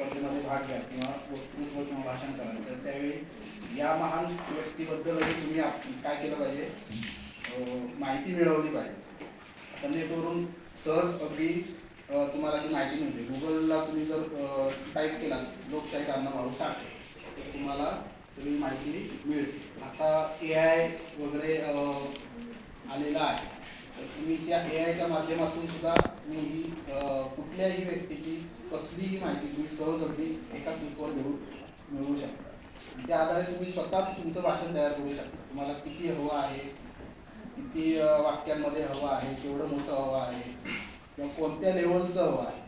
स्पर्धेमध्ये भाग घ्या किंवा वक्तृत्व किंवा भाषण करा. तर त्यावेळी या महान व्यक्तीबद्दलही तुम्ही काय केलं पाहिजे? माहिती मिळवली पाहिजे. आता नेटवरून सहज अगदी तुम्हाला ती माहिती मिळते. गुगलला तुम्ही जर टाईप केला लोकशाही भाऊ साठे तर तुम्हाला तुम्ही माहिती मिळते. आता ए आय वगैरे आलेला आहे. तर तुम्ही त्या ए आयच्या माध्यमातून सुद्धा तुम्ही ही कुठल्याही व्यक्तीची कसलीही माहिती तुम्ही सहज अगदी एका क्लिकवर घेऊन मिळवू शकता. त्या आधारे तुम्ही स्वतः तुमचं भाषण तयार करू शकता. तुम्हाला किती हवं आहे किती वाक्यांमध्ये हवं आहे केवढं मोठं हवं आहे किंवा कोणत्या लेवलचं हवं आहे.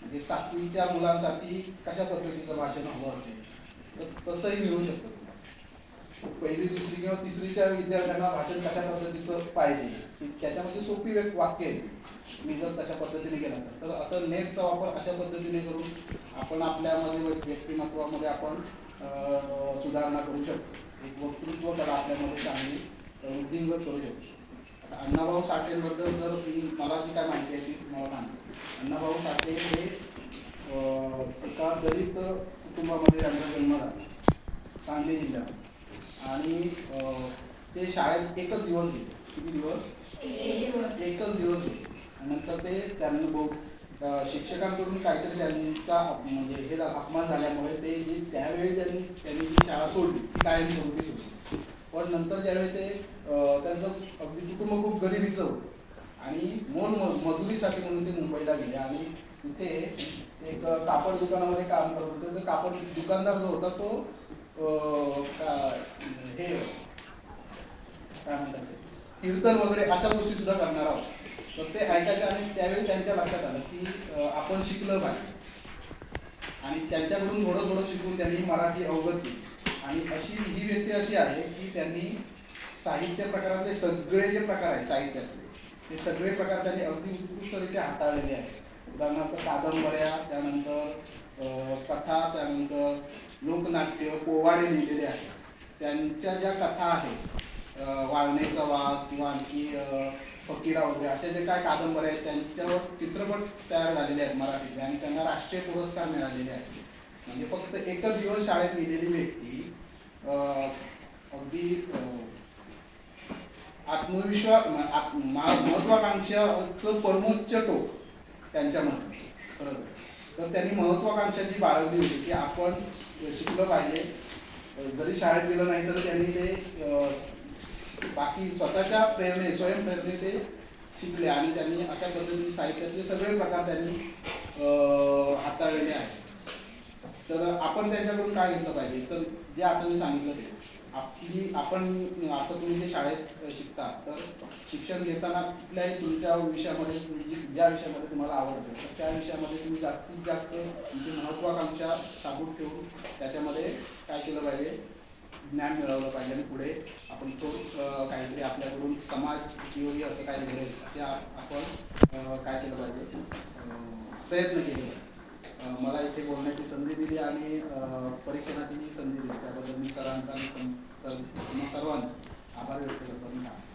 म्हणजे सातवीच्या मुलांसाठी कशा पद्धतीचं भाषण हवं असेल तर तसंही मिळू शकतं. पहिली दुसरी किंवा तिसरीच्या विद्यार्थ्यांना भाषण कशा पद्धतीचं पाहिजे त्याच्यामध्ये सोपी एक वाक्य आहे. मी जर तशा पद्धतीने केला तर. असं नेटचा वापर अशा पद्धतीने करून आपण आपल्यामध्ये व्यक्तिमत्वामध्ये आपण सुधारणा करू शकतो. एक वक्तृत्व त्याला आपल्यामध्ये चांगली वृद्धिंगत करू शकतो. अण्णाभाऊ साठेंबद्दल जर मला जी काय माहिती आहे ती मला सांगतो. अण्णाभाऊ साठे हे एका दलित कुटुंबामध्ये त्यांचा जन्म झाला. सांगली जिल्ह्यात आणि ते शाळेत एकच दिवस गेले. किती दिवस? एकच दिवस गेले. आणि नंतर ते त्यांना बहु शिक्षकांकडून काहीतरी त्यांचा म्हणजे हे अपमान झाल्यामुळे ते जी त्यावेळी त्यांनी त्यांनी जी शाळा सोडली ती कायम स्वरूपी सोडली. पण नंतर ज्यावेळी ते त्यांचं अगदी कुटुंब खूप गरिबीचं होतं. आणि मोल मजुरीसाठी म्हणून ते मुंबईला गेले. आणि तिथे एक कापड दुकानामध्ये काम करत होते. तर कापड दुकानदार जो होता तो अं, का- हे काय म्हणतात ते, कीर्तन वगैरे अशा गोष्टी सुद्धा करणार आहोत. तर ते ऐकायचे आणि त्यावेळी त्यांच्या लक्षात आलं की आपण शिकलं पाहिजे. आणि त्यांच्याकडून थोडं थोडं शिकून त्यांनी मराठी अवगत केली. आणि अशी ही व्यक्ती अशी आहे की त्यांनी साहित्य प्रकारातले सगळे जे प्रकार आहेत साहित्यातले ते सगळे प्रकार त्यांनी अगदी उत्कृष्टरित्या हाताळलेले आहेत. उदाहरणार्थ कादंबऱ्या त्यानंतर कथा त्यानंतर लोकनाट्य पोवाडे लिहिलेले आहेत. त्यांच्या ज्या कथा आहेत वाळण्याचा वाद किंवा आणखी अं, फकीरा वगैरे अशा जे काय कादंबऱ्या आहेत त्यांच्यावर चित्रपट तयार झालेले आहेत मराठीतले आणि त्यांना राष्ट्रीय पुरस्कार मिळालेले आहेत. म्हणजे फक्त एकच दिवस शाळेत गेलेली व्यक्ती अं, अगदी आत्मविश्वास महत्वाकांक्षाचं परमोच्च टोक त्यांच्यामध्ये. खरं तर. त्यांनी महत्वाकांक्षा जी बाळगली होती की आपण शिकलं पाहिजे. जरी शाळेत गेलं नाही तर त्यांनी ते अं, बाकी स्वतःच्या प्रेरणे स्वयंप्रेरणे ते शिकले आणि त्यांनी अशा पद्धतीने साहित्यातले सगळे प्रकार त्यांनी हाताळलेले आहेत. तर आपण त्यांच्याकडून काय घेतलं पाहिजे? तर जे आता मी सांगितलं ते. आपली आपण आता तुम्ही जे शाळेत शिकता तर शिक्षण घेताना कुठल्याही तुमच्या विषयामध्ये तुमची ज्या विषयामध्ये तुम्हाला आवड असेल तर त्या विषयामध्ये तुम्ही जास्तीत जास्त तुमची महत्वाकांक्षा साबूत ठेवून त्याच्यामध्ये काय केलं पाहिजे? ज्ञान मिळवलं पाहिजे आणि पुढे आपण तो काहीतरी आपल्याकडून समाज उपयोगी असं काही घडेल असे आपण काय केलं पाहिजे? प्रयत्न केले मला इथे बोलण्याची संधी दिली आणि परीक्षणाची जी संधी दिली त्याबद्दल मी सरांचा आणि सं- सर्वांचा आभार व्यक्त करतो.